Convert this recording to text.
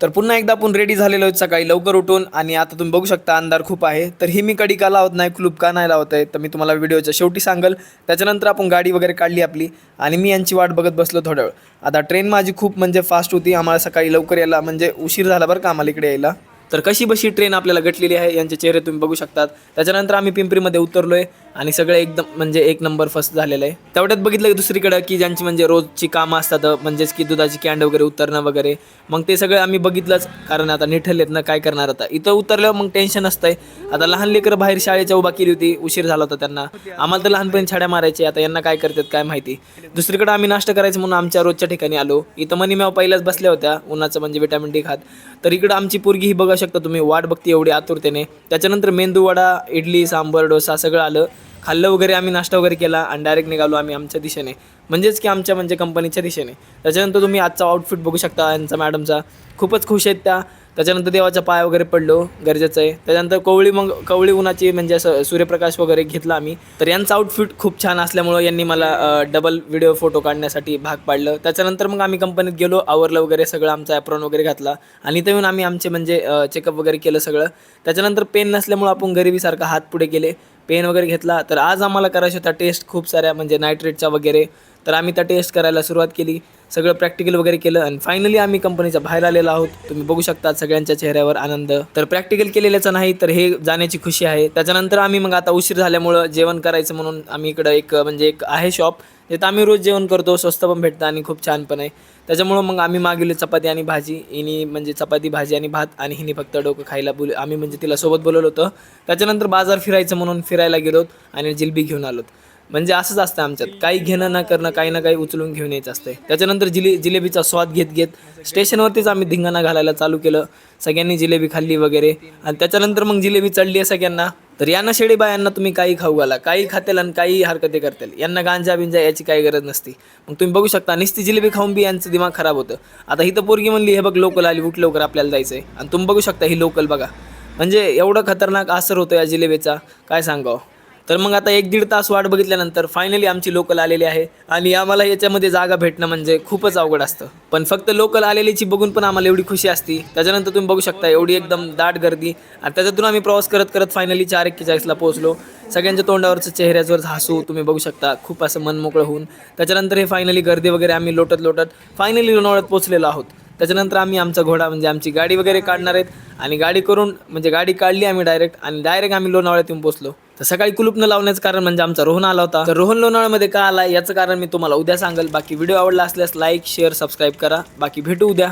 तर पुन्हा एकदा आपण रेडी झालेलो आहोत सकाळी. लवकर उठून आणि आता तुम्ही बघू शकता अंधार खूप आहे. तर ही मी कडी का लावत नाही कुलूप का नाही लावत आहे तर मी तुम्हाला व्हिडिओच्या शेवटी सांगेल. त्याच्यानंतर आपण गाडी वगैरे काढली आपली आणि मी यांची वाट बघत बसलो थोड्या वेळ आता ट्रेन माझी खूप म्हणजे फास्ट होती. आम्हाला सकाळी लवकर यायला म्हणजे उशीर झाला बरं का आम्हाला इकडे यायला. तर कशी बशी ट्रेन आपल्याला गटलेली आहे यांचे चेहरे तुम्ही बघू शकतात. त्याच्यानंतर आम्ही पिंपरीमध्ये उतरलो आहे आणि सगळं एकदम म्हणजे एक नंबर फर्स्ट झालेलं आहे. तेवढ्यात बघितलं की दुसरीकडं की ज्यांची म्हणजे रोजची कामं असतात म्हणजेच की दुधाची कॅन्ड वगैरे उतरणं वगैरे मग ते सगळं आम्ही बघितलंच कारण आता निठलेत ना काय करणार आता? इथं उतरल्यावर मग टेन्शन असतंय. आता लहान लेकरं बाहेर शाळेच्या उभा केली होती उशीर झाला होता त्यांना. आम्हाला तर लहानपणी छाड्या मारायचे आता यांना काय करतात काय माहिती. दुसरीकडं आम्ही नाश्ता करायचं म्हणून आमच्या रोजच्या ठिकाणी आलो. इथं मनी मेव पहिल्याच बसल्या होत्या उन्हाचं म्हणजे विटॅमिन डी खात. तर इकडं आमची पोरगी ही बघा शकता तुम्ही वाट बघते एवढी आतुरतेने. त्याच्यानंतर मेंदू वडा इडली सांबर डोसा सगळं आलं. खाल्लं वगैरे आम्ही नाश्ता वगैरे केला आणि डायरेक्ट निघालो आम्ही आमच्या दिशेने. म्हणजेच की आमच्या म्हणजे कंपनीच्या दिशेने. त्याच्यानंतर तुम्ही आजचा आउटफिट बघू शकता यांचा मॅडमचा खूपच खुश आहेत त्या. त्याच्यानंतर देवाच्या पाय वगैरे पडलो गरजेचं आहे. त्याच्यानंतर कोवळी मग कवळी उन्हाची म्हणजे असं सूर्यप्रकाश वगैरे घेतला आम्ही. तर यांचं आउटफिट खूप छान असल्यामुळं यांनी मला डबल व्हिडिओ फोटो काढण्यासाठी भाग पाडलं. त्याच्यानंतर मग आम्ही कंपनीत गेलो आवरलं वगैरे सगळं आमचा ॲप्रॉन वगैरे घातला. आणि इथं येऊन आम्ही आमचे म्हणजे चेकअप वगैरे केलं सगळं. त्याच्यानंतर पेन नसल्यामुळं आपण गरिबीसारखा हात पुढे गेले पेन वगैरे घेतला तर आज आम्हाला करायच्या होत्या टेस्ट खूप साऱ्या म्हणजे नायट्रेटच्या वगैरे. तर आम्ही त्या टेस्ट करायला सुरुवात केली सगळं प्रॅक्टिकल वगैरे केलं आणि फायनली आम्ही कंपनीच्या बाहेर आलेलो आहोत. तुम्ही बघू शकता सगळ्यांच्या चेहऱ्यावर आनंद. तर प्रॅक्टिकल केलेल्याचं नाही तर हे जाण्याची खुशी आहे. त्याच्यानंतर आम्ही मग आता उशीर झाल्यामुळं जेवण करायचं म्हणून आम्ही इकडं एक म्हणजे एक आहे शॉप जिथं आम्ही रोज जेवण करतो स्वस्त पण भेटतं आणि खूप छान पण आहे. त्याच्यामुळं मग आम्ही मागवली चपाती आणि भाजी. हिनी म्हणजे चपाती भाजी आणि भात आणि हिने फक्त डोकं खायला बोल आम्ही म्हणजे तिला सोबत बोलवलं होतं. त्याच्यानंतर बाजार फिरायचं म्हणून फिरायला गेलोत आणि जिलबी घेऊन आलोत म्हणजे असंच असतं आमच्यात. काही घेणं न करणं काही ना काही उचलून घेऊन यायचं असतंय. त्याच्यानंतर जिले जिलेबीचा स्वाद घेत घेत स्टेशनवरतीच आम्ही धिंगाणा घालायला चालू केलं. सगळ्यांनी जिलेबी खाल्ली वगैरे. आणि त्याच्यानंतर मग जिलेबी चढली आहे सगळ्यांना. तर यांना नशेडी बायांना तुम्ही काही खाऊ घाला काही खातेल आणि काही हरकती करतील. यांना गांजा बिंजा याची काही गरज नसती. मग तुम्ही बघू शकता निस्ती जिलेबी खाऊन बी यांचं दिमाग खराब होतं. आता ही तर पोरगी म्हणली हे बघ लोकल आली उठ लवकर आपल्याला जायचं आहे आणि तुम्ही बघू शकता ही लोकल बघा. म्हणजे एवढं खतरनाक असर होतो या जिलेबीचा. काय सांगावं? तर मग आता एक दीड तास वाट बघितल्यानंतर फायनली आमची लोकल आलेली आहे. आणि आम्हाला याच्यामध्ये जागा भेटणं म्हणजे खूपच अवघड असतं. पण फक्त लोकल आलेलीची बघून पण आम्हाला एवढी खुशी असती. त्याच्यानंतर तुम्ही बघू शकता एवढी एकदम दाट गर्दी. आणि त्याच्यातून आम्ही प्रवास करत करत फायनली चार एक्केचाळीसला पोहोचलो. सगळ्यांच्या तोंडावरचं चेहऱ्यावर हसू तुम्ही बघू शकता. खूप असं मन मोकळं होऊन. त्याच्यानंतर हे फायनली गर्दी वगैरे आम्ही लोटत लोटत फायनली लोणावळ्यात पोहोचलेलो आहोत. त्याच्यानंतर आम्ही आमचा घोडा म्हणजे आमची गाडी वगैरे काढणार आहेत. आणि गाडी करून म्हणजे गाडी काढली आम्ही डायरेक्ट आणि डायरेक्ट आम्ही लोणावळ्यात येऊन पोचलो तर सकाळी कुलूप न लावण्याचं कारण म्हणजे आमचा रोहन आला होता. तर रोहन लोणावळ्यामध्ये का आला? याचं कारण मी तुम्हाला उद्या सांगेल. बाकी व्हिडिओ आवडला असल्यास लाईक शेअर सबस्क्राईब करा. बाकी भेटू उद्या.